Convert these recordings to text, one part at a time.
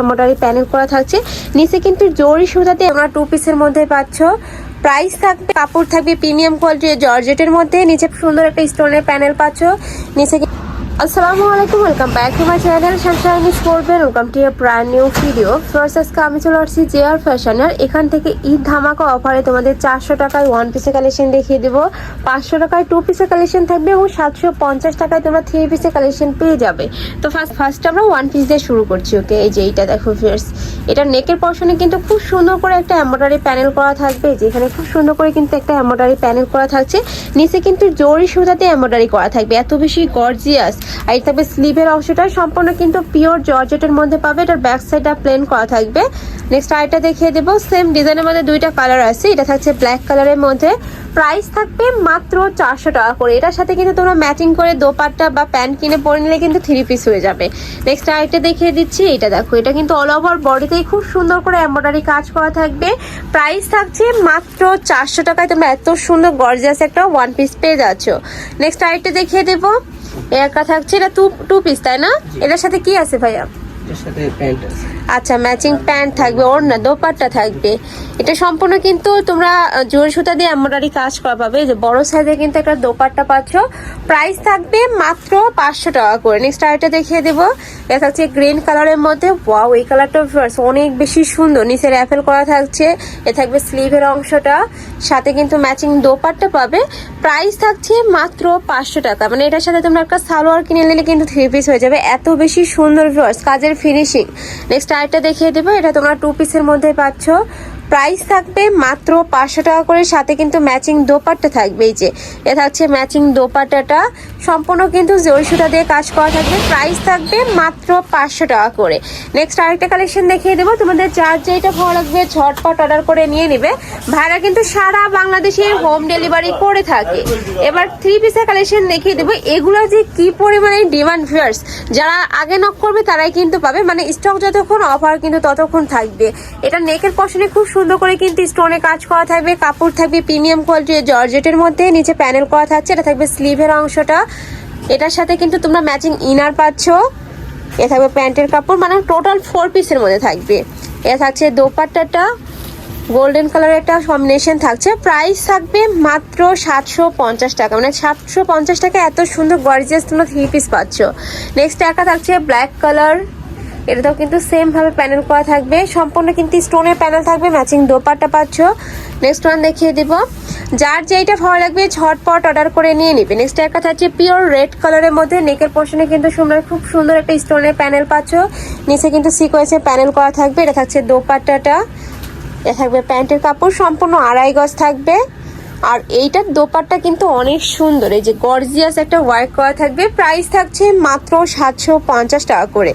Embroidery panel করা থাকছে। নিচে কিন্তু জরি সুতাতে আমরা টু পিসের মধ্যে পাচ্ছ। প্রাইস থাকবে, কাপড় থাকবে প্রিমিয়াম কোয়ালিটির জর্জেটের মধ্যে। নিচে সুন্দর একটা স্টোনের প্যানেল পাচ্ছ। নিচে আসসালামু আলাইকুম welcome back to my channel sunshine ইস করবেন welcome to a brand new video first আজকে আমি চলে আসছি জে আর ফ্যাশনের এখান থেকে ঈদ ধামাকা অফারে তোমাদের চারশো টাকায় ওয়ান পিসের কালেকশন দেখিয়ে দেবো। পাঁচশো টাকায় টু পিসের কালেকশন থাকবে এবং সাতশো পঞ্চাশ টাকায় তোমরা থ্রি পিসের কালেকশন পেয়ে যাবে। তো ফার্স্ট ফার্স্ট আমরা ওয়ান পিস দিয়ে শুরু করছি ওকে এই যে এইটা দেখো ফিয়ার্স এটা নেকের পশনে কিন্তু খুব সুন্দর করে একটা এমব্রয়ডারি প্যানেল করা থাকবে, যেখানে খুব সুন্দর করে কিন্তু একটা এমব্রয়ডারি প্যানেল করা থাকছে। নিচে কিন্তু জরি সুতাতে এমব্রয়ডারি করা থাকবে। এত বেশি গর্জিয়াস আর থাকবে স্লিভের অংশটা সম্পূর্ণ কিন্তু পিওর জর্জেটের মধ্যে পাবে। এটার ব্যাক সাইডটা প্লেন করা থাকবে। নেক্সট আরেকটা দেখিয়ে দেবো। সেম ডিজাইনের মধ্যে দুইটা কালার আছে। এটা থাকছে ব্ল্যাক কালারের মধ্যে। প্রাইস থাকবে মাত্র চারশো টাকা করে। এটার সাথে কিন্তু তোমরা ম্যাচিং করে দোপাট্টা বা প্যান্ট কিনে পরে নিলে কিন্তু থ্রি পিস হয়ে যাবে। নেক্সট আরেকটা দেখিয়ে দিচ্ছি। এটা দেখো, এটা কিন্তু অল ওভার বডিতেই খুব সুন্দর করে এমব্রয়ডারি কাজ করা থাকবে। প্রাইস থাকছে মাত্র চারশো টাকায়। তোমরা এত সুন্দর গর্জিয়াস একটা ওয়ান পিস পেয়ে যাচ্ছ। নেক্সট আরেকটা দেখিয়ে দেবো। একা থাকছে এটা টু টু পিস তাই না? এটার সাথে কি আছে ভাইয়া? আচ্ছা ম্যাচিং প্যান্ট থাকবে ওর না দোপাট্টা থাকবে। এটা সম্পূর্ণ কিন্তু তোমরা জোর সুতা দিয়ে এমব্রয়ডারি কাজ করা পাবে। যে বড় সাইজে কিন্তু একটা দোপাট্টা পাচ্ছ। প্রাইস থাকবে মাত্র পাঁচশো টাকা করে। নেক্সট আরেকটা দেখিয়ে দেবো। এটা থাকছে গ্রিন কালারের মধ্যে। ওয়াও এই কালারটা অনেক বেশি সুন্দর। নিচে র্যাফেল করা থাকছে। এ থাকবে স্লিভের অংশটা। সাথে কিন্তু ম্যাচিং দোপাট্টা পাবে। প্রাইস থাকছে মাত্র পাঁচশো টাকা। মানে এটার সাথে তোমরা একটা সালোয়ার কিনে নিলে কিন্তু থ্রি পিস হয়ে যাবে। এত বেশি সুন্দর ভিউয়ার্স কাজের ফিনিশিং নেক্সট আরেকটা দেখিয়ে দেবো, এটা তোমরা টু পিসের মধ্যে পাচ্ছ। প্রাইস থাকবে মাত্র পাঁচশো টাকা করে, সাথে কিন্তু ম্যাচিং দোপাট্টা থাকবে এই যে। এ থাকছে ম্যাচিং দোপাট্টাটা। সম্পূর্ণ কিন্তু জরি সুতা দিয়ে কাজ করা থাকবে। প্রাইস থাকবে মাত্র পাঁচশো টাকা করে। নেক্সট আরেকটা কালেকশন দেখিয়ে দেবো। তোমাদের চার যেটা ভালো লাগবে, ঝটপট অর্ডার করে নিয়ে নিবে। ভাইরা কিন্তু সারা বাংলাদেশে হোম ডেলিভারি করে থাকে। এবার থ্রি পিসের কালেকশন দেখিয়ে দেবো। এগুলো যে কি পরিমাণে ডিমান্ড ভিউয়ার্স যারা আগে নক করবে তারাই কিন্তু পাবে। মানে স্টক যতক্ষণ অফার কিন্তু ততক্ষণ থাকবে। এটা নেকের পশনে খুব সুন্দর করে কিন্তু স্টোনে কাজ করা থাকবে। কাপড় থাকবে প্রিমিয়াম কোয়ালিটির জর্জেটের মধ্যে নিচে প্যানেল করা থাকছে। এটা থাকবে স্লিভের অংশটা। এটার সাথে কিন্তু তোমরা ম্যাচিং ইনার পাচ্ছ। এ থাকবে প্যান্টের কাপড় মানে টোটাল ফোর পিসের মধ্যে থাকবে। এ থাকছে দোপাট্টাটা গোল্ডেন কালারের একটা কম্বিনেশন থাকছে। প্রাইস থাকবে মাত্র সাতশো পঞ্চাশ টাকা। মানে সাতশো পঞ্চাশ টাকা এত সুন্দর গর্জিয়াস তোমরা থ্রি পিস পাচ্ছ। নেক্সট একটা থাকছে ব্ল্যাক কালার এটাতেও কিন্তু সেমভাবে প্যানেল করা থাকবে। সম্পূর্ণ কিন্তু স্টোনের প্যানেল থাকবে ম্যাচিং দোপাট্টা পাচ্ছ। নেক্সট ওয়ান দেখিয়ে দিব। যার যেইটা ভালো লাগবে ঝটপট অর্ডার করে নিয়ে নিবে। নেক্সট একটা হচ্ছে পিওর রেড কালারের মধ্যে নেকের পোর্শনে কিন্তু সুন্দর, খুব সুন্দর একটা স্টোনের প্যানেল পাচ্ছ। নিচে কিন্তু সিকোয়েন্সের প্যানেল করা থাকবে। এটা থাকছে দোপাট্টাটা। এটা থাকবে প্যান্টের কাপড়। সম্পূর্ণ আড়াই গজ থাকবে। আর এইটার দোপারটা কিন্তু অনেক সুন্দর। এই যে গর্জিয়াস একটা ওয়ার্ক করা থাকবে। প্রাইস থাকছে মাত্র সাতশো পঞ্চাশ টাকা করে।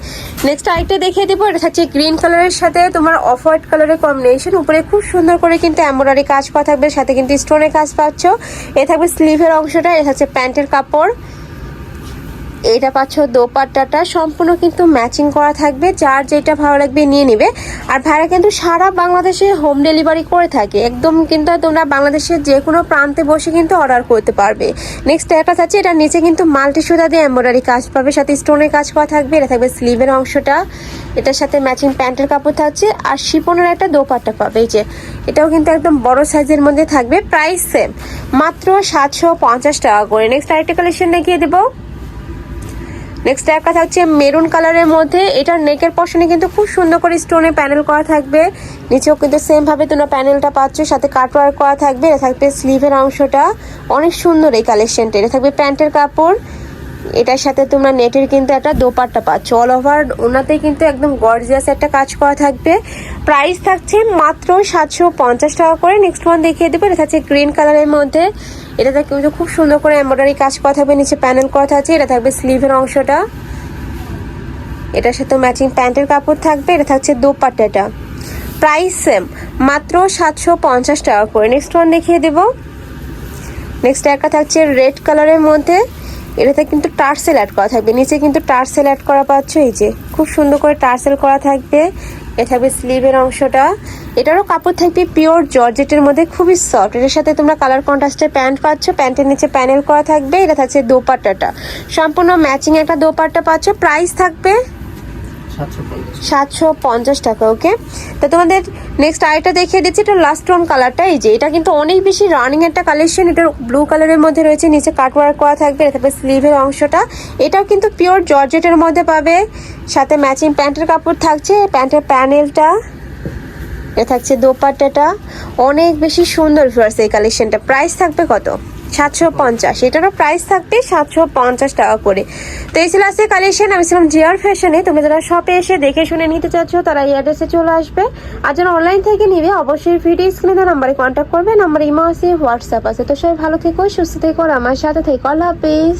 নেক্সট আরেকটা দেখিয়ে দেবো। এটা থাকছে গ্রিন কালারের সাথে তোমার অফ হোয়াইট কালারের কম্বিনেশন উপরে খুব সুন্দর করে কিন্তু এমব্রয়ডারি কাজ করা থাকবে। সাথে কিন্তু স্টোনের কাজ পাচ্ছ। এ থাকবে স্লিভের অংশটা। এ থাকছে প্যান্টের কাপড়। এটা পাচ্ছ দোপাট্টাটা। সম্পূর্ণ কিন্তু ম্যাচিং করা থাকবে, যার যেটা ভালো লাগবে নিয়ে নিবে। আর ভাইরা কিন্তু সারা বাংলাদেশে হোম ডেলিভারি করে থাকে। একদম কিন্তু তোমরা বাংলাদেশের যে কোনো প্রান্তে বসে কিন্তু অর্ডার করতে পারবে। নেক্সট একটা আছে এটা নিচে কিন্তু মাল্টি সুতা দিয়ে এম্ব্রয়ডারি কাজ পাবে। সাথে স্টোনের কাজ করা থাকবে, এটা থাকবে স্লিভের অংশটা। এটার সাথে ম্যাচিং প্যান্টের কাপড় থাকছে। আর শিপনের একটা দোপাট্টা পাবে, এই যে। এটাও কিন্তু একদম বড় সাইজের মধ্যে থাকবে। প্রাইস সেম মাত্র সাতশো পঞ্চাশ টাকা করে। নেক্সট আরেকটা কালেকশন দেখিয়ে দেবো। নেক্সট একটা থাকছে মেরুন কালারের মধ্যে, এটার নেকের পশনে কিন্তু খুব সুন্দর করে স্টোনে প্যানেল করা থাকবে। নিচেও কিন্তু সেম ভাবে তোমরা প্যানেলটা পাচ্ছ, সাথে কাটওয়ার্ক করা থাকবে, এটা থাকবে স্লিভের অংশটা। অনেক সুন্দর এই কালেকশনটা এটা থাকবে প্যান্টের কাপড়। এটার সাথে তোমরা নেটের কিন্তু একটা দোপাট্টা পাচ্ছ। অল ওভার ওনাতেই কিন্তু একদম গর্জিয়াস একটা কাজ করা থাকবে। প্রাইস থাকছে মাত্র সাতশো পঞ্চাশ টাকা করে। নেক্সট ওয়ান দেখিয়ে দেবো, এটা থাকছে গ্রিন কালারের মধ্যে। এটাতে কিন্তু খুব সুন্দর করে এমব্রয়ডারি কাজ করা থাকবে, নিচে প্যানেল করা থাকছে, এটা থাকবে স্লিভের অংশটা। এটার সাথে ম্যাচিং প্যান্টের কাপড় থাকবে, এটা থাকছে দোপাট্টাটা। প্রাইস সেম মাত্র সাতশো পঞ্চাশ টাকা করে। নেক্সট ওয়ান দেখিয়ে দেবো। নেক্সট একটা থাকছে রেড কালারের মধ্যে। এটাতে কিন্তু টার্সেল অ্যাড করা থাকবে। নিচে কিন্তু টার্সেল অ্যাড করা পাচ্ছ, এই যে। খুব সুন্দর করে টার্সেল করা থাকবে। এ থাকবে স্লিভের অংশটা। এটারও কাপড় থাকবে পিওর জর্জেটের মধ্যে, খুবই সফট এটার সাথে তোমরা কালার কন্ট্রাস্টের প্যান্ট পাচ্ছ প্যান্টের নিচে প্যানেল করা থাকবে, এটা থাকছে দোপাট্টাটা। সম্পূর্ণ ম্যাচিং একটা দোপাট্টা পাচ্ছ প্রাইস থাকবে সাতশো পঞ্চাশ টাকা ওকে তো তোমাদের নেক্সট আরেকটা দেখিয়ে দিচ্ছি, এটা লাস্ট টোন কালারটা এই যে, এটা কিন্তু অনেক বেশি রানিং একটা কালেকশন এটা ব্লু কালারের মধ্যে রয়েছে, নিচে কাটওয়ার্ক করা থাকবে তারপরে স্লিভের অংশটা। এটাও কিন্তু পিওর জর্জেটের মধ্যে পাবে, সাথে ম্যাচিং প্যান্টের কাপড় থাকছে প্যান্টের প্যানেলটা এ থাকছে দোপাট্টাটা। অনেক বেশি সুন্দর ভিউয়ার্স এই কালেকশনটা প্রাইস থাকবে কত? সাতশো পঞ্চাশ। এটারও প্রাইস থাকবে সাতশো পঞ্চাশ টাকা করে। তো এই ছিল আজকে কালেকশন আমি ছিলাম জিয়ার ফ্যাশনে তুমি যারা শপে এসে দেখে শুনে নিতে চাচ্ছ, তারা এই অ্যাড্রেসে চলে আসবে। আর যারা অনলাইন থেকে নিবে, অবশ্যই ভিডিও স্ক্রিনে দেওয়া নাম্বারে কন্ট্যাক্ট করবে। নাম্বার ইমো আছে হোয়াটসঅ্যাপ আছে। তো সবাই ভালো থেকো, সুস্থ থেকো, আর আমার সাথে থেকো। আল্লাহ হাফিজ।